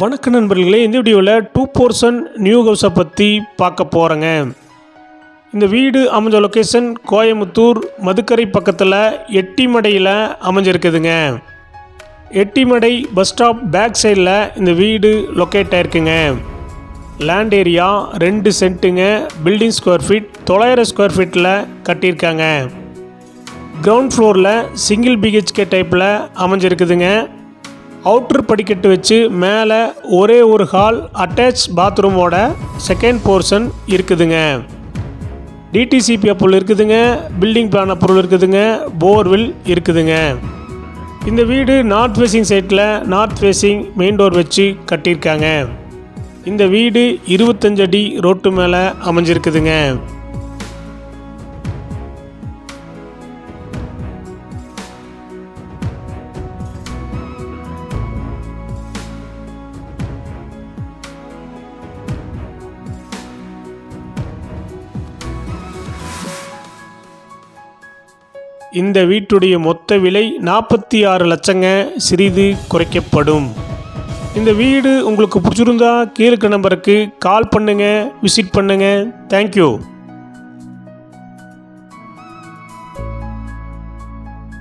வணக்க நண்பர்களே இந்த வீடியோவில் டூ போர்ஷன் நியூ ஹவுஸை பற்றி பார்க்க போகிறேங்க இந்த வீடு அமைஞ்ச லொக்கேஷன் கோயம்புத்தூர் மதுக்கரை பக்கத்தில் எட்டிமடையில் அமைஞ்சிருக்குதுங்க. எட்டிமடை பஸ் ஸ்டாப் பேக் சைடில் இந்த வீடு லொக்கேட் ஆயிருக்குங்க. லேண்ட் ஏரியா ரெண்டு சென்ட்டுங்க பில்டிங் ஸ்கொயர் ஃபீட் தொள்ளாயிரம் ஸ்கொயர் ஃபீட்டில் கட்டியிருக்காங்க. கிரவுண்ட் ஃப்ளோரில் சிங்கிள் பிஹெச்கே டைப்பில் அமைஞ்சிருக்குதுங்க. அவுட்ரு படிக்கட்டு வச்சு மேலே ஒரே ஒரு ஹால் அட்டாச் பாத்ரூமோட செகண்ட் போர்ஷன் இருக்குதுங்க. டிடிசிபி அப்ரூவல் இருக்குதுங்க பில்டிங் பிளான பொருள் இருக்குதுங்க போர்வில் இருக்குதுங்க. இந்த வீடு நார்த் ஃபேஸிங் சைட்டில் நார்த் ஃபேஸிங் மெயின் டோர் வச்சு கட்டியிருக்காங்க. இந்த வீடு இருபத்தஞ்சடி ரோட்டு மேலே அமைஞ்சிருக்குதுங்க. இந்த வீட்டுடைய மொத்த விலை நாற்பத்தி ஆறு லட்சங்க. சிறிது குறைக்கப்படும். இந்த வீடு உங்களுக்கு பிடிச்சிருந்தா கீழே நம்பருக்கு கால் பண்ணுங்கள் விசிட் பண்ணுங்கள் தேங்க்யூ